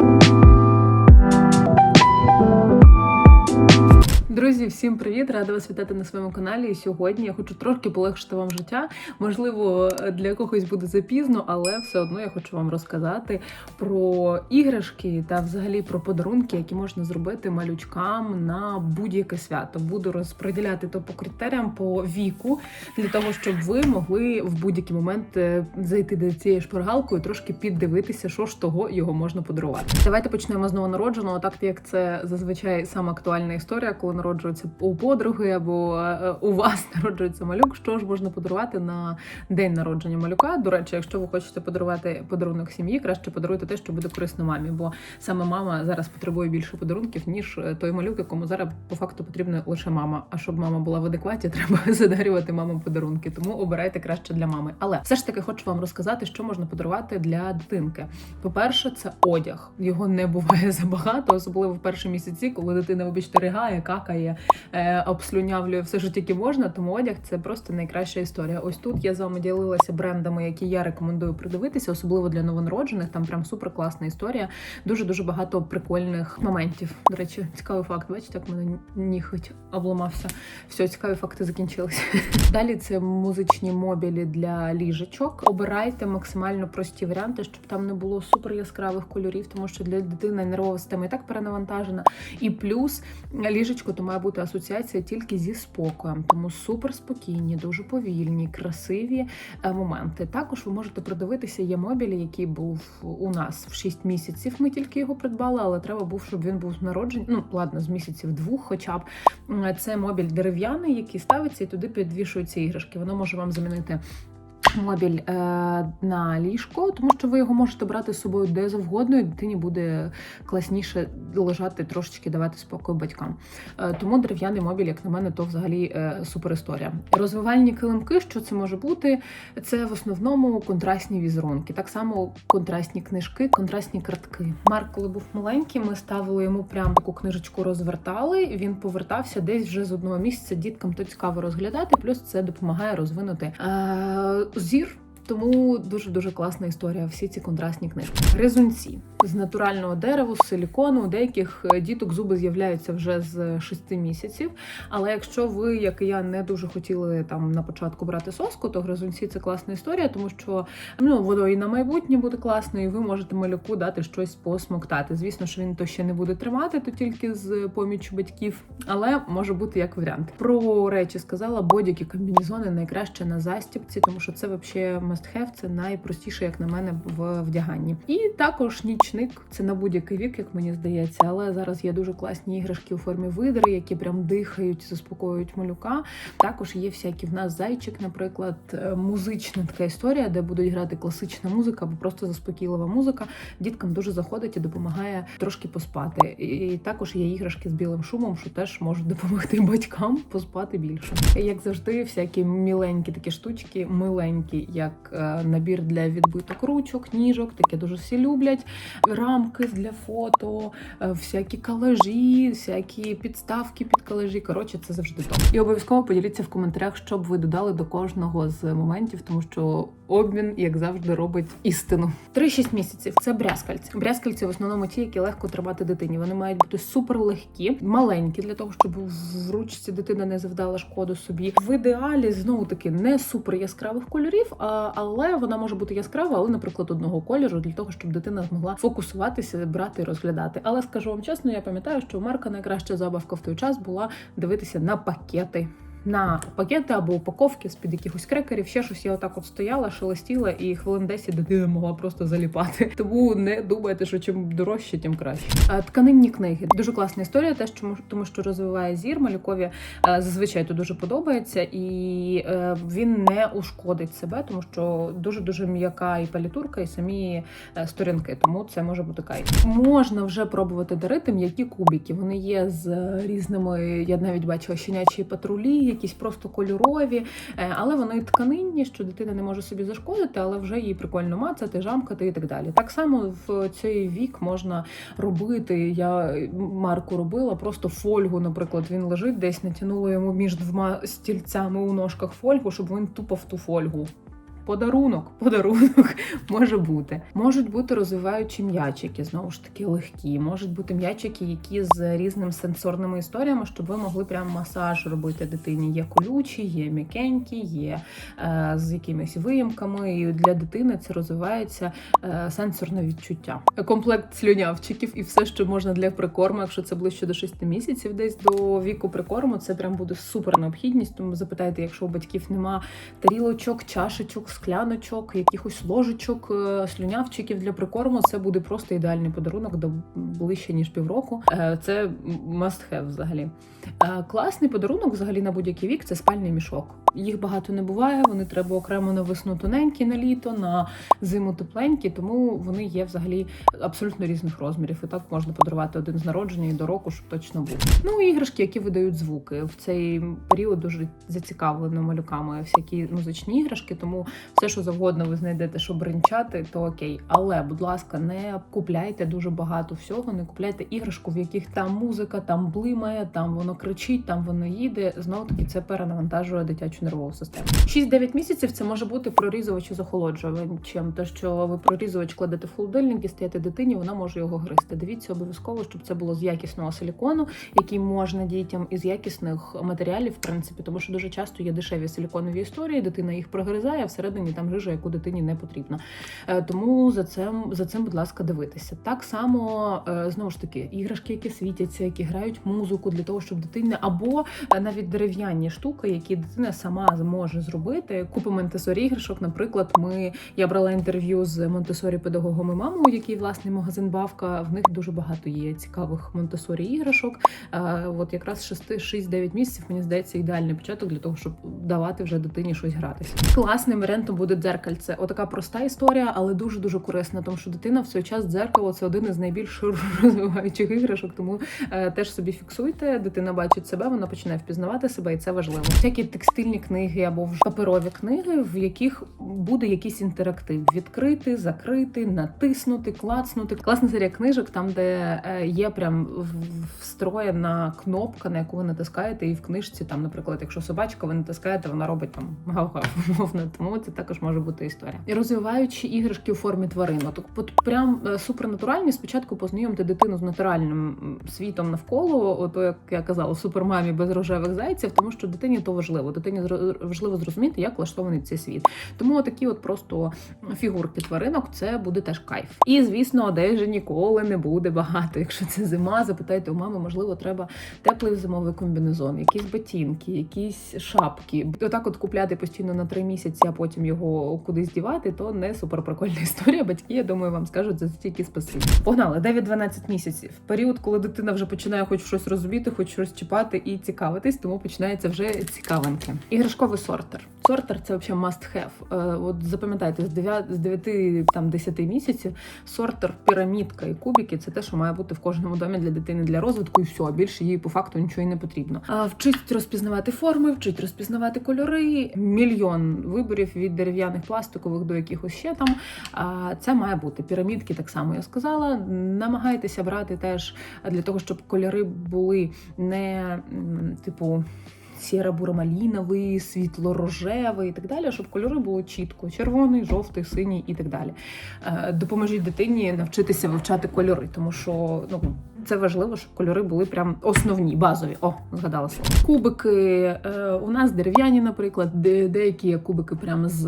you Друзі, всім привіт! Рада вас вітати на своєму каналі. І сьогодні я хочу трошки полегшити вам життя. Можливо, для когось буде запізно, але все одно я хочу вам розказати про іграшки та взагалі про подарунки, які можна зробити малючкам на будь-яке свято. Буду розподіляти то по критеріям по віку, для того, щоб ви могли в будь-який момент е, зайти до цієї шпаргалкою і трошки піддивитися, що ж того його можна подарувати. Давайте почнемо з новонародженого, так як це зазвичай сама актуальна історія, коли народжується у подруги або е, у вас народжується малюк. Що ж можна подарувати на день народження малюка? До речі, якщо ви хочете подарувати подарунок сім'ї, краще подаруйте те, що буде корисно мамі, бо саме мама зараз потребує більше подарунків, ніж е, той малюк, якому зараз по факту потрібна лише мама. А щоб мама була в адекваті, треба задарювати мамам подарунки. Тому обирайте краще для мами. Але все ж таки хочу вам розказати, що можна подарувати для дитинки. По-перше, це одяг. Його не буває забагато, особливо в перші місяці, коли дитина вибачте ригає, какає, е, все, що тільки можна. Тому одяг це просто найкраща історія. Ось тут я з вами ділилася брендами, які я рекомендую придивитися, особливо для новонароджених. Там прям супер класна історія. Дуже дуже багато прикольних моментів. До речі, цікавий факт. Бачите, як мене ніготь обламався. Все, цікаві факти закінчилися. Далі це музичні мобілі для ліжечок. Обирайте максимально прості варіанти, щоб там не було супер яскравих кольорів, тому що для дитини нервова система і так перенавантажена. І плюс ліжечко то має бути асоціація тільки зі спокоєм, тому супер спокійні, дуже повільні, красиві е, моменти. Також ви можете продивитися. Є мобіль, який був у нас в 6 місяців. Ми тільки його придбали, але треба був, щоб він був з. Ну ладно, з місяців двох, хоча б це мобіль дерев'яний, який ставиться і туди підвішуються іграшки. Воно може вам замінити. Мобіль е, на ліжко, тому що ви його можете брати з собою де завгодно, і дитині буде класніше лежати трошечки давати спокою батькам. Е, тому дерев'яний мобіль, як на мене, то взагалі е, супер історія. Розвивальні килимки, що це може бути? Це в основному контрастні візерунки, так само контрастні книжки, контрастні картки. Марк, коли був маленький, ми ставили йому прям таку книжечку, розвертали. Він повертався десь вже з одного місяця. Діткам то цікаво розглядати. Плюс це допомагає розвинути зір. Тому дуже дуже класна історія. Всі ці контрастні книжки. Резунці з натурального дерева, з силікону. У деяких е, діток зуби з'являються вже з 6 місяців. Але якщо ви, як і я, не дуже хотіли там на початку брати соску, то гризунці це класна історія, тому що ну воно і на майбутнє буде класно, і ви можете малюку дати щось посмоктати. Звісно, що він то ще не буде тримати, то тільки з поміччю батьків, але може бути як варіант. Про речі сказала, бодіки комбінезони найкраще на застібці, тому що це взагалі must have, це найпростіше, як на мене, в вдяганні. І також нічник це на будь-який вік, як мені здається. Але зараз є дуже класні іграшки у формі видри, які прям дихають, заспокоюють малюка. Також є всякі в нас зайчик, наприклад, е, музична така історія, де будуть грати класична музика або просто заспокійлива музика. Діткам дуже заходить і допомагає трошки поспати. І також є іграшки з білим шумом, що теж можуть допомогти батькам поспати більше. Як завжди, всякі міленькі такі штучки, миленькі, як е, набір для відбиток ручок, ніжок, таке дуже всі люблять. Рамки для фото, е, всякі калажі, всякі підставки під калажі. Коротше, це завжди добре. І обов'язково поділіться в коментарях, що б ви додали до кожного з моментів, тому що обмін, як завжди, робить істину. 3-6 місяців це брязкальці. Брязкальці в основному ті, які легко тримати дитині. Вони мають бути супер легкі, маленькі для того, щоб в ручці дитина не завдала шкоду собі. В ідеалі знову таки не супер яскравих кольорів, а, але вона може бути яскрава, але, наприклад, одного кольору для того, щоб дитина змогла фокусуватися, брати і розглядати. Але скажу вам чесно, я пам'ятаю, що у Марка найкраща забавка в той час була дивитися на пакети. На пакети або упаковки з-під якихось крекерів, ще щось я отак от стояла, шелестіла, і хвилин 10 дитина могла просто заліпати. Тому не думайте, що чим дорожче, тим краще. Тканинні книги дуже класна історія, теж чому тому, що розвиває зір. Малюкові е, зазвичай то дуже подобається, і е, він не ушкодить себе, тому що дуже дуже м'яка і палітурка, і самі е, сторінки. Тому це може бути кайф. Можна вже пробувати дарити м'які кубики. Вони є з різними. Я навіть бачила щенячі патрулі якісь просто кольорові, е, але вони тканинні, що дитина не може собі зашкодити, але вже її прикольно мацати, жамкати і так далі. Так само в цей вік можна робити. Я марку робила просто фольгу. Наприклад, він лежить десь, натягнула йому між двома стільцями у ножках фольгу, щоб він тупо в ту фольгу. Подарунок, подарунок може бути. Можуть бути розвиваючі м'ячики, знову ж таки легкі. Можуть бути м'ячики, які з різними сенсорними історіями, щоб ви могли прям масаж робити дитині. Є колючі, є м'якенькі, є е, з якимись виїмками. І для дитини це розвивається е, сенсорне відчуття. Комплект слюнявчиків і все, що можна для прикорму, якщо це ближче до 6 місяців, десь до віку прикорму, це прям буде супер необхідність. Тому запитайте, якщо у батьків нема тарілочок, чашечок, скляночок, якихось ложечок, е, слюнявчиків для прикорму, це буде просто ідеальний подарунок до ближче ніж півроку. Е, Це must have взагалі. Е, Класний подарунок взагалі на будь-який вік це спальний мішок. Їх багато не буває. Вони треба окремо на весну тоненькі на літо, на зиму тепленькі, тому вони є взагалі абсолютно різних розмірів. І так можна подарувати один з народження і до року, щоб точно був. Ну іграшки, які видають звуки в цей період, дуже зацікавлено малюками всякі музичні іграшки. Тому все, що завгодно, ви знайдете, щоб бринчати, то окей. Але, будь ласка, не купляйте дуже багато всього. Не купляйте іграшку, в яких там музика, там блимає, там воно кричить, там воно їде. Знову таки це перенавантажує дитячу нервову систему. 6-9 місяців це може бути прорізувач із охолоджувачем. То що ви прорізувач кладете в холодильник, дістаєте дитині, вона може його гризти. Дивіться обов'язково, щоб це було з якісного силікону, який можна дітям із якісних матеріалів, в принципі, тому що дуже часто є дешеві силіконові історії, дитина їх прогризає, а всередині там жижа, яку дитині не потрібна. Е, Тому за цим, за цим, будь ласка, дивитися. Так само е, знову ж таки, іграшки, які світяться, які грають музику для того, щоб дитина або е, навіть дерев'яні штуки, які дитина сама зможе зробити. Купа Монтесорі іграшок. Наприклад, ми я брала інтерв'ю з Монтесорі педагогом мамою, який власний магазин Бавка. В них дуже багато є цікавих Монтесорі іграшок. От якраз 6-9 місяців, мені здається, ідеальний початок для того, щоб давати вже дитині щось гратися. Класним варіантом буде дзеркальце. Отака проста історія, але дуже дуже корисна, тому що дитина в цей час дзеркало це один із найбільш розвиваючих іграшок. Тому е, теж собі фіксуйте. Дитина бачить себе, вона починає впізнавати себе, і це важливо. Всякі текстильні книги або вже паперові книги, в яких буде якийсь інтерактив: відкрити, закрити, натиснути, клацнути. Класна серія книжок, там де е, є прям встроєна кнопка, на яку ви натискаєте, і в книжці там, наприклад, якщо собачка, ви натискаєте, вона робить там гав-гав. Тому це також може бути історія. І розвиваючи іграшки у формі тваринок. От прям е, супернатуральні. Спочатку познайомте дитину з натуральним світом навколо, ото як я казала, супермамі без рожевих зайців, тому що дитині то важливо. Дитині важливо зрозуміти, як влаштований цей світ. Тому такі от просто фігурки тваринок це буде теж кайф. І звісно, одежі ніколи не буде багато. Якщо це зима, запитайте у мами, можливо, треба теплий зимовий комбінезон, якісь ботинки, якісь шапки. Отак, от купляти постійно на три місяці, а потім його кудись дівати, то не супер прикольна історія. Батьки, я думаю, вам скажуть за це тільки спасибі. Погнали 9-12 місяців. Період, коли дитина вже починає хоч щось розуміти, хоч щось чіпати і цікавитись, тому починається вже цікавинки. Іграшковий сортер. Сортер це взагалі must have. Е, От запам'ятайте, з 9, з 9 там 10 місяців сортер, пірамідка і кубики це те, що має бути в кожному домі для дитини для розвитку, і все. Більше їй по факту нічого і не потрібно. А вчить розпізнавати форми, вчить розпізнавати кольори, мільйон виборів від дерев'яних пластикових до якихось ще там. А це має бути пірамідки, так само я сказала. Намагайтеся брати теж для того, щоб кольори були не типу. Сіро-буромаліновий, світло-рожевий і так далі, щоб кольори було чітко: червоний, жовтий, синій і так далі. Е, Допоможіть дитині навчитися вивчати кольори, тому що ну. Це важливо, щоб кольори були прям основні, базові. О, згадала слово. Кубики е, у нас дерев'яні, наприклад, де, деякі кубики прямо з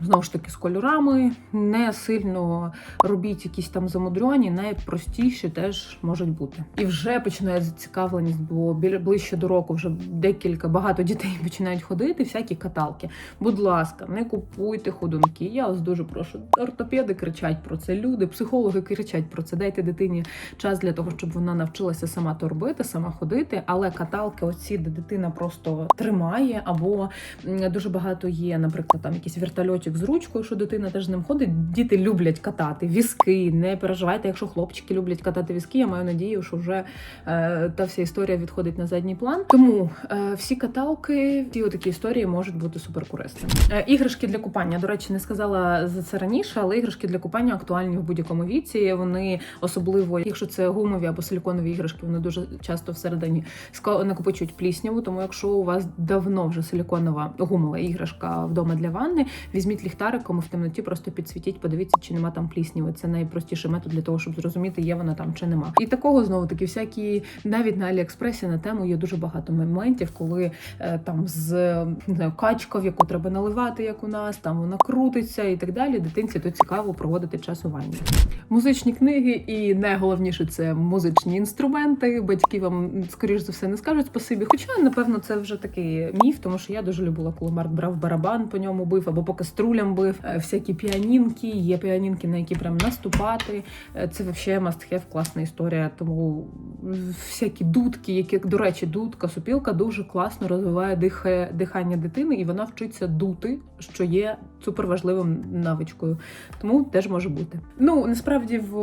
знову ж таки з кольорами. Не сильно робіть якісь там замудрені, найпростіші теж можуть бути. І вже починає зацікавленість, бо біля ближче до року вже декілька багато дітей починають ходити, всякі каталки. Будь ласка, не купуйте ходунки. Я вас дуже прошу. Ортопеди кричать про це. Люди, психологи кричать про це. Дайте дитині час для того, щоб вона навчилася сама то робити, сама ходити. Але каталки, оці, де дитина просто тримає, або дуже багато є, наприклад, там якийсь вертольотик з ручкою, що дитина теж ним ходить. Діти люблять катати візки. Не переживайте, якщо хлопчики люблять катати візки. Я маю надію, що вже е, та вся історія відходить на задній план. Тому е, всі каталки, ті такі історії можуть бути суперкорисними. Е, іграшки для купання. До речі, не сказала за це раніше, але іграшки для купання актуальні в будь-якому віці. Вони особливо, якщо це гумові або силіконові іграшки вони дуже часто всередині накопичують плісняву. Тому якщо у вас давно вже силіконова гумова іграшка вдома для ванни, візьміть ліхтариком і в темноті просто підсвітіть, подивіться, чи нема там плісняви. Це найпростіший метод для того, щоб зрозуміти, є вона там чи нема. І такого знову таки всякі навіть на Аліекспресі на тему є дуже багато моментів, коли е, там з не знаю, качка, в яку треба наливати, як у нас, там вона крутиться і так далі. Дитинці то цікаво проводити час у ванні. Музичні книги, і найголовніше це музичні інструменти. Батьки вам скоріш за все не скажуть спасибі. Хоча, напевно, це вже такий міф, тому що я дуже любила, коли Марк брав барабан, по ньому бив або по каструлям бив. Е, Всякі піанінки, є піанінки, на які прям наступати. Е, Це взагалі have, класна історія. Тому всякі дудки, які, до речі, дудка, супілка дуже класно розвиває дихання дитини, і вона вчиться дути, що є суперважливим навичкою. Тому теж може бути. Ну насправді, в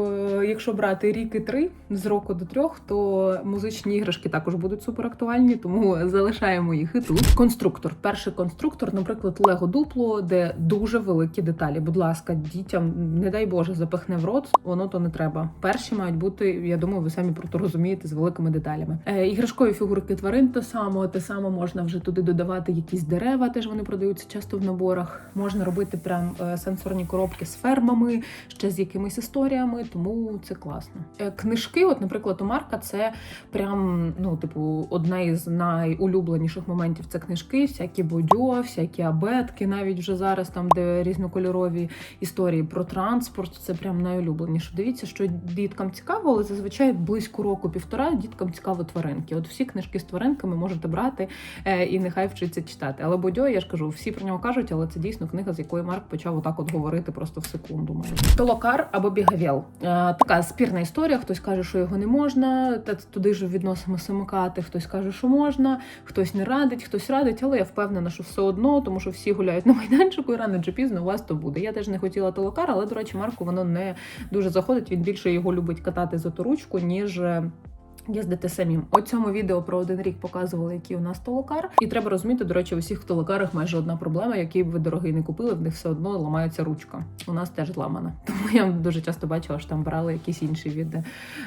якщо брати рік і три з року до трьох, то музичні іграшки також будуть суперактуальні, тому залишаємо їх і тут. Конструктор. Перший конструктор, наприклад, Лего дупло, де дуже великі деталі. Будь ласка, дітям, не дай Боже, запихне в рот, воно то не треба. Перші мають бути, я думаю, ви самі про то розумієте з великими деталями. Е, іграшкові фігурки тварин те само, те само можна вже туди додавати якісь дерева, теж вони продаються часто в наборах. Можна робити прям е, сенсорні коробки з фермами, ще з якимись історіями, тому це класно. Е, Книжки, от, наприклад, у Марка, це прям ну, типу, одна із найулюбленіших моментів. Це книжки, всякі бодьо, всякі абетки, навіть вже зараз там, де різнокольорові історії про транспорт. Це прям найулюбленіше. Дивіться, що діткам цікаво, але зазвичай близько року-півтора діткам цікаво тваринки. От всі книжки з тваринками можете брати е, і нехай вчиться читати. Але бодьо, я ж кажу, всі про нього кажуть, але це дійсно книга, з якої Марк почав отак от говорити просто в секунду. Толокар або бігавєл. Е, така спірна історія. Хтось каже, що його не можна, та туди ж відносимо самокати. Хтось каже, що можна, хтось не радить, хтось радить, але я впевнена, що все одно, тому що всі гуляють на майданчику, і рано чи пізно у вас то буде. Я теж не хотіла толокар, але до речі, Марку воно не дуже заходить. Він більше його любить катати за ту ручку, ніж. Їздити самим. У цьому відео про один рік показували, який у нас толокар. І треба розуміти, до речі, у всіх толокарах майже одна проблема, який б ви дорогий не купили, в них все одно ламається ручка. У нас теж зламана. Тому я дуже часто бачила, що там брали якісь інші від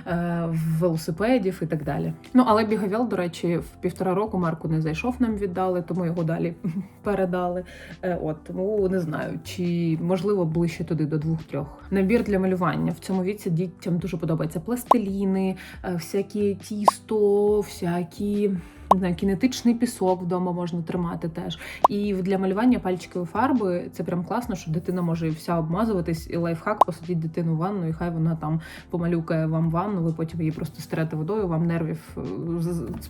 е, велосипедів і так далі. Ну але бігавіл, до речі, в півтора року Марку не зайшов, нам віддали, тому його далі передали. Е, от тому не знаю, чи можливо ближче туди до двох-трьох. Набір для малювання в цьому віці дітям дуже подобається пластиліни, е, всякі тісто, всякі. Не знаю, кінетичний пісок вдома можна тримати теж. І для малювання пальчикової фарби це прям класно, що дитина може вся обмазуватись, і лайфхак посадіть дитину в ванну, і хай вона там помалюкає вам ванну. Ви потім її просто стерете водою, вам нервів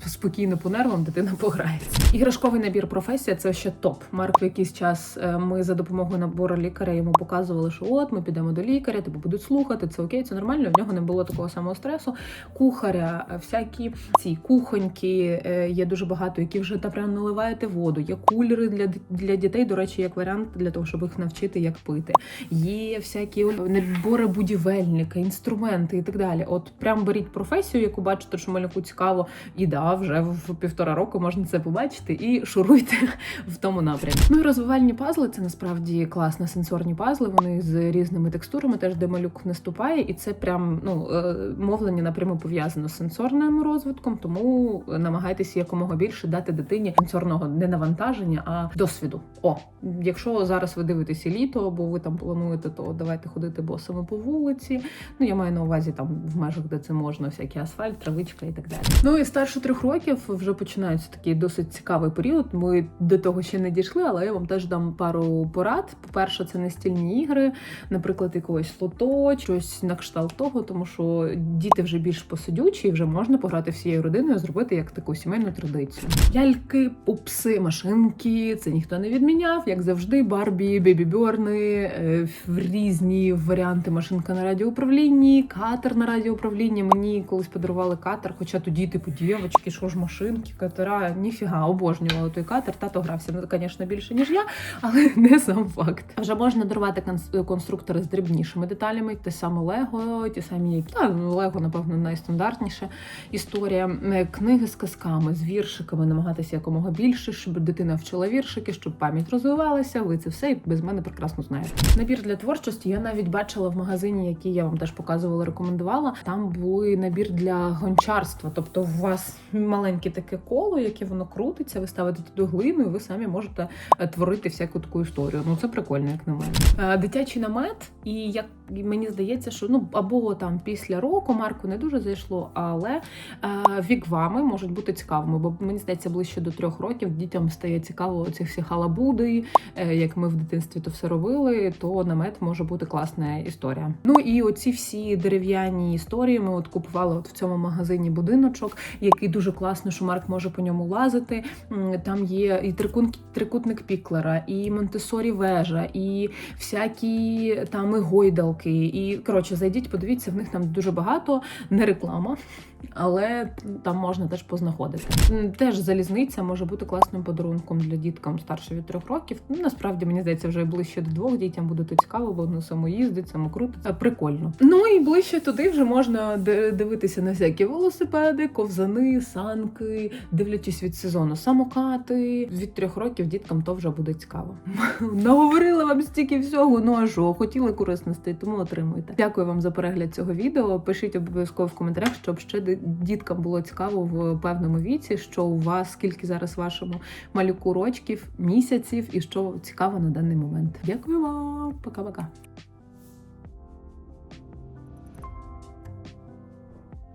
е, спокійно по нервам, дитина пограється. Іграшковий набір професія це ще топ. Марк в якийсь час е, ми за допомогою набору лікаря йому показували, що от ми підемо до лікаря, тебе будуть слухати, це окей, це нормально. В нього не було такого самого стресу. Кухаря, е, всякі ці кухоньки. Є дуже багато, які вже та прям наливаєте воду. Є кулери для, для дітей, до речі, як варіант для того, щоб їх навчити, як пити. Є всякі набори будівельника, інструменти і так далі. От прям беріть професію, яку бачите, що малюку цікаво, і да, вже в півтора року можна це побачити, і шуруйте в тому напрямі. Ну і розвивальні пазли це насправді класно. Сенсорні пазли. Вони з різними текстурами, теж де малюк наступає, і це прям ну е, мовлення напряму пов'язано з сенсорним розвитком, тому намагайтеся якомога більше дати дитині сенсорного не навантаження, а досвіду. О, якщо зараз ви дивитеся літо, або ви там плануєте, то давайте ходити босами по вулиці. Ну я маю на увазі там в межах, де це можна, всякий асфальт, травичка і так далі. Ну і старше трьох років вже починається такий досить цікавий період. Ми до того ще не дійшли, але я вам теж дам пару порад. По-перше, це настільні ігри, наприклад, якогось лото, щось на кшталт того, тому що діти вже більш посидючі, і вже можна пограти всією родиною, зробити як таку сімейну традицію. Ляльки, пупси, машинки, це ніхто не відміняв, як завжди. Барбі, бебі-бьорни, е, різні варіанти машинка на радіоуправлінні, катер на радіоуправлінні. Мені колись подарували катер, хоча тоді, типу, дівчатки, що ж машинки, катера, ніфіга, обожнювала той катер. Тато грався, ну, звісно, більше, ніж я, але не сам факт. Вже можна дарувати конструктори з дрібнішими деталями, те саме Лего, ті самі які. Ну, Лего, напевно, найстандартніша історія. Е, Книги з казками, з віршиками намагатися якомога більше, щоб дитина вчила віршики, щоб пам'ять розвивалася. Ви це все і без мене прекрасно знаєте. Набір для творчості я навіть бачила в магазині, який я вам теж показувала, рекомендувала. Там були набір для гончарства. Тобто, у вас маленьке таке коло, яке воно крутиться. Ви ставите туди глину, і ви самі можете е, творити всяку таку історію. Ну це прикольно, як на мене. Е, Дитячий намет, і як і мені здається, що ну або там після року Марку не дуже зайшло, але е, віквами можуть бути цікавими, бо мені здається, ближче до трьох років дітям стає цікаво ці всі халабуди, е, як ми в дитинстві то все робили, то намет може бути класна історія. Ну і оці всі дерев'яні історії ми от купували от в цьому магазині будиночок, який дуже класно, що Марк може по ньому лазити. Там є і трикутник Піклера, і Монтесорі вежа, і всякі там і гойдалки. І коротше, зайдіть, подивіться, в них там дуже багато, не реклама, але там можна теж познаходити. Теж залізниця може бути класним подарунком для діткам старше від трьох років. Ну, насправді мені здається, вже ближче до двох дітям буде то цікаво, бо воно само їздить, само. Прикольно. Ну і ближче туди вже можна дивитися на всякі велосипеди, ковзани, санки, дивлячись від сезону, самокати. Від трьох років діткам то вже буде цікаво. Наговорила вам стільки всього. Ну а що, хотіли корисностей, тому отримуйте. Дякую вам за перегляд цього відео. Пишіть обов'язково в коментарях, щоб ще діткам було цікаво в певному віці, що у вас скільки зараз вашому малюку рочків, місяців і що цікаво на даний момент. Дякую вам, пока-пока.